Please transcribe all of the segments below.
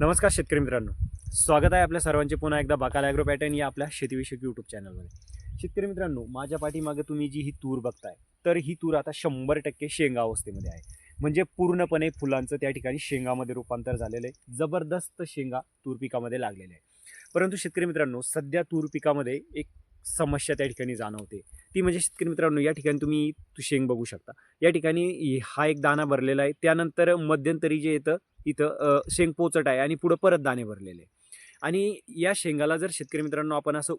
नमस्कार शेतकरी मित्रांनो. स्वागत आहे आपल्या सर्वांचे पुन्हा एकदा बाकाल ॲग्रो पॅटर्न या आपल्या शेतीविषयक यूट्यूब चॅनलमध्ये शेतकरी मित्रांनो माझ्या पाठीमागे तुम्ही जी ही तूर बघताय तर ही तूर आता शंभर टक्के शेंगा अवस्थेमध्ये आहे. म्हणजे पूर्णपणे फुलांचं त्या ठिकाणी शेंगामध्ये रूपांतर झालेलं आहे. जबरदस्त शेंगा तूर पिकामध्ये लागलेले आहे परंतु शेतकरी मित्रांनो सध्या तूर पिकामध्ये एक समस्या त्या ठिकाणी जाणवते. ती म्हणजे शेतकरी मित्रांनो या ठिकाणी तुम्ही तू शेंग बघू शकता. या ठिकाणी हा एक दाना भरलेला आहे. त्यानंतर मध्यंतरी जे येतं इथं शेंग पोचट आहे आणि पुढं परत दाणे भरलेले आहे. आणि या शेंगाला जर शेतकरी मित्रांनो आपण असं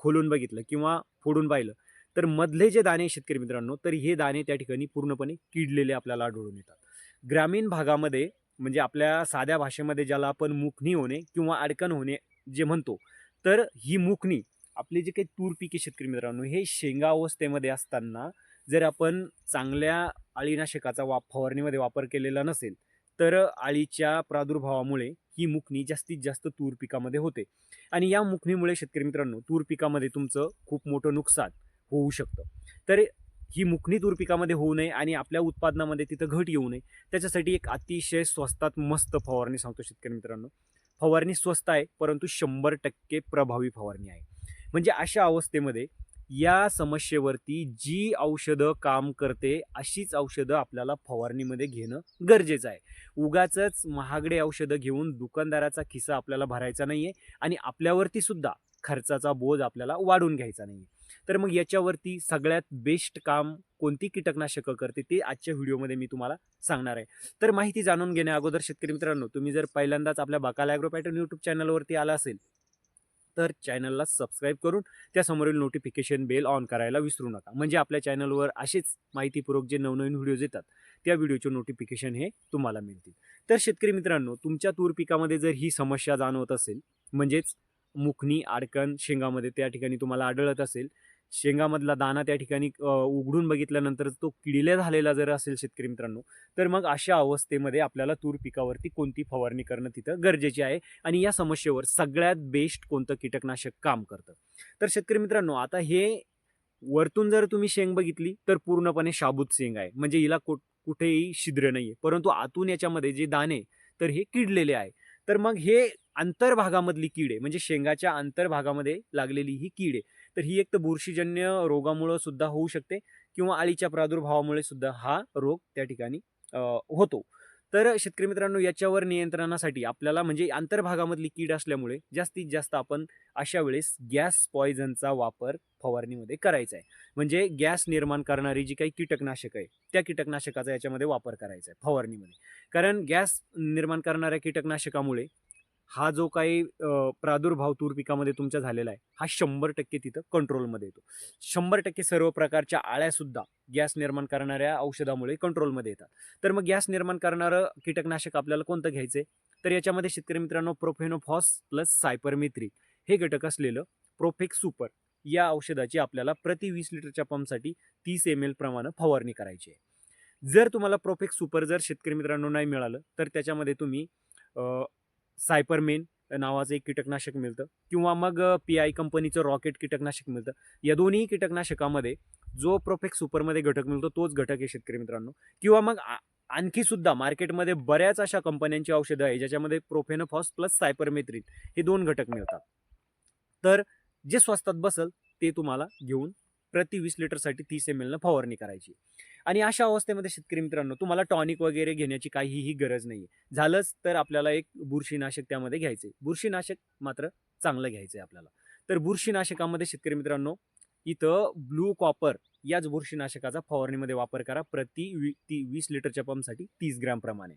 खोलून बघितलं किंवा फोडून पाहिलं तर मधले जे दाणे शेतकरी मित्रांनो तर हे दाणे त्या ठिकाणी पूर्णपणे किडलेले आपल्याला आढळून येतात. ग्रामीण भागामध्ये म्हणजे आपल्या साध्या भाषेमध्ये ज्याला आपण मुखणी होणे किंवा अडकण होणे जे म्हणतो तर ही मुखणी आपले जे काही तूर पिके शेतकरी मित्रांनो हे शेंगा अवस्थेमध्ये असताना जर आपण चांगल्या अळीनाशकाचा वाप फवारणीमध्ये वापर केलेला नसेल तर अळीच्या प्रादुर्भावामुळे ही मुकणी जास्तीत जास्त तूर पिकामध्ये होते. आणि या मुकणीमुळे शेतकरी मित्रांनो तूर पिकामध्ये तुमचं खूप मोठं नुकसान होऊ शकतं. तर ही मुखणी तूर पिकामध्ये होऊ नये आणि आपल्या उत्पादनामध्ये तिथं घट येऊ नये त्याच्यासाठी एक अतिशय स्वस्तात मस्त फवारणी सांगतो शेतकरी मित्रांनो. फवारणी स्वस्त आहे परंतु शंभर टक्के प्रभावी फवारणी आहे. म्हणजे अशा अवस्थेमध्ये या समस्येवरती जी औषधं काम करते अशीच औषधं आपल्याला फवारणीमध्ये घेणं गरजेचं आहे. उगाच महागडे औषधं घेऊन दुकानदाराचा खिसा आपल्याला भरायचा नाही आहे आणि आपल्यावरती सुद्धा खर्चाचा बोज आपल्याला वाढून घ्यायचा नाही तर मग याच्यावरती सगळ्यात बेस्ट काम कोणती कीटकनाशकं करते ते आजच्या व्हिडिओमध्ये मी तुम्हाला सांगणार आहे. तर माहिती जाणून घेण्या अगोदर शेतकरी मित्रांनो तुम्ही जर पहिल्यांदाच आपल्या बाकाला ॲग्रो पॅटर्न यूट्यूब चॅनलवरती आला असेल तर चॅनलला सबस्क्राईब करून त्यासमोरील नोटिफिकेशन बेल ऑन करायला विसरू नका. म्हणजे आपल्या चॅनलवर असेच माहितीपूर्वक जे नवनवीन व्हिडिओज येतात त्या व्हिडिओचे नोटिफिकेशन हे तुम्हाला मिळतील. तर शेतकरी मित्रांनो तुमच्या तूर पिकामध्ये जर ही समस्या जाणवत असेल म्हणजेच मुखणी आडकण शेंगामध्ये त्या ठिकाणी तुम्हाला आढळत असेल शेंगामधला दाना त्या ठिकाणी उघडून बघितल्यानंतर तो किडीला झालेला जर असेल शेतकरी मित्रांनो तर मग अशा अवस्थेमध्ये आपल्याला तूर पिकावरती कोणती फवारणी करणं तिथं गरजेचे आहे आणि या समस्येवर सगळ्यात बेस्ट कोणतं कीटकनाशक काम करतं. तर शेतकरी मित्रांनो आता हे वरतून जर तुम्ही शेंग बघितली तर पूर्णपणे शाबूत शेंग आहे. म्हणजे हिला कुठ कुठेही छिद्र नाही आहे परंतु आतून याच्यामध्ये जे दाणे तर हे किडलेले आहे. तर मग हे अंतर्भागामधली कीड आहे म्हणजे शेंगाच्या अंतर्भागामध्ये लागलेली ही कीड आहे तर ही एक तर बुरशीजन्य रोगामुळं सुद्धा होऊ शकते किंवा अळीच्या प्रादुर्भावामुळे सुद्धा हा रोग त्या ठिकाणी होतो. तर शेतकरी मित्रांनो याच्यावर नियंत्रणासाठी आपल्याला म्हणजे आंतरभागामधली कीड असल्यामुळे जास्तीत जास्त आपण अशा वेळेस गॅस पॉयझनचा वापर फवारणीमध्ये करायचा आहे म्हणजे गॅस निर्माण करणारी जी काही कीटकनाशक आहे त्या कीटकनाशकाचा याच्यामध्ये वापर करायचा आहे फवारणीमध्ये. कारण गॅस निर्माण करणाऱ्या कीटकनाशकामुळे हा जो काही प्रादुर्भाव तूर पिकामध्ये तुमच्या झालेला आहे हा शंभर टक्के तिथं कंट्रोलमध्ये येतो. शंभर टक्के सर्व प्रकारच्या आळ्यासुद्धा गॅस निर्माण करणाऱ्या औषधामुळे कंट्रोलमध्ये येतात. तर मग गॅस निर्माण करणारं कीटकनाशक आपल्याला कोणतं घ्यायचं आहे तर याच्यामध्ये शेतकरी मित्रांनो प्रोफेनोफॉस प्लस सायपरमित्री हे घटक असलेलं प्रोफेक सुपर या औषधाची आपल्याला प्रति वीस लिटरच्या पंपसाठी तीस एम एल प्रमाणे फवारणी करायची आहे. जर तुम्हाला प्रोफेक सुपर जर शेतकरी मित्रांनो नाही मिळालं तर त्याच्यामध्ये तुम्ही सायपरमेन नावाचं एक कीटकनाशक मिळतं. किंवा मग पी आय कंपनीचं रॉकेट कीटकनाशक मिळतं. या दोन्ही कीटकनाशकामध्ये जो प्रोफेक्स सुपरमध्ये घटक मिळतो तोच घटक आहे शेतकरी मित्रांनो. किंवा मग आणखी सुद्धा मार्केटमध्ये बऱ्याच अशा कंपन्यांची औषधं आहे ज्याच्यामध्ये प्रोफेनोफॉस प्लस सायपरमेथ्रिन हे दोन घटक मिळतात. तर जे स्वस्तात बसल ते तुम्हाला घेऊन प्रति वीस लिटरसाठी तीस एम एलनं फवारणी करायची. आणि अशा अवस्थेमध्ये शेतकरी मित्रांनो तुम्हाला टॉनिक वगैरे घेण्याची काहीही गरज नाही झालंच तर आपल्याला एक बुरशीनाशक त्यामध्ये घ्यायचे बुरशीनाशक मात्र चांगलं घ्यायचं आहे आपल्याला. तर बुरशीनाशकामध्ये शेतकरी मित्रांनो इथं ब्लू कॉपर याच बुरशीनाशकाचा फवारणीमध्ये वापर करा. प्रति वी ती वीस लिटरच्या पंपसाठी तीस ग्रॅम प्रमाणे.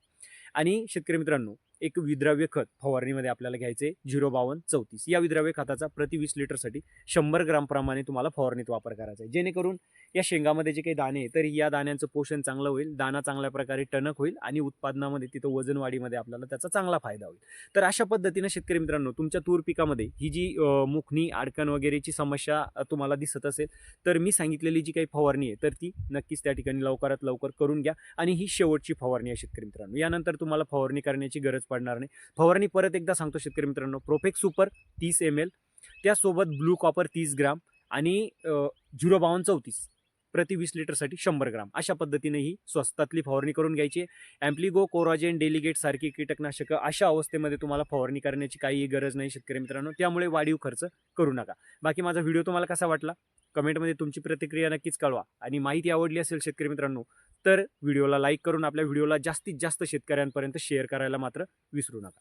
आणि शेतकरी मित्रांनो एक विद्राव्य खत फवारणीमध्ये आपल्याला घ्यायचे झिरो बावन्न चौतीस. या विद्राव्य खताचा प्रति वीस लिटरसाठी शंभर ग्रामप्रमाणे तुम्हाला फवारणीत वापर करायचा आहे. जेणेकरून या शेंगामध्ये जे काही दाणे आहे, तर या दाण्यांचं पोषण चांगलं होईल दाना चांगल्या प्रकारे टणक होईल आणि उत्पादनामध्ये तिथं वजनवाढीमध्ये आपल्याला त्याचा चांगला फायदा होईल. तर अशा पद्धतीनं शेतकरी मित्रांनो तुमच्या तूर पिकामध्ये ही जी मुखणी अडकण वगैरेची समस्या तुम्हाला दिसत असेल तर मी सांगितलेली जी काही फवारणी आहे तर ती नक्कीच त्या ठिकाणी लवकरात लवकर करून घ्या आणि ही शेवटची फवारणी आहे शेतकरी मित्रांनो. यानंतर तुम्हाला फवारणी करण्याची गरज पडणार नाही. फवारणी परत एकदा सांगतो शेतकरी मित्रांनो प्रोफेक सुपर तीस एम एल त्यासोबत ब्लू कॉपर तीस ग्राम आणि झिरो बावन्न चौतीस प्रति वीस लिटरसाठी शंभर ग्राम. अशा पद्धतीने ही स्वस्तातली फवारणी करून घ्यायची ॲम्प्लिगो कोराजेन डेलिगेट सारखी कीटकनाशकं अशा अवस्थेमध्ये तुम्हाला फवारणी करण्याची काहीही गरज नाही शेतकरी मित्रांनो. त्यामुळे वाढीव खर्च करू नका. बाकी माझा व्हिडिओ तुम्हाला कसा वाटला? कमेंटमध्ये तुमची प्रतिक्रिया नक्कीच कळवा आणि माहिती आवडली असेल शेतकरी मित्रांनो तर व्हिडिओला लाईक करून आपल्या व्हिडिओला जास्तीत जास्त शेतकऱ्यांपर्यंत शेअर करायला मात्र विसरू नका.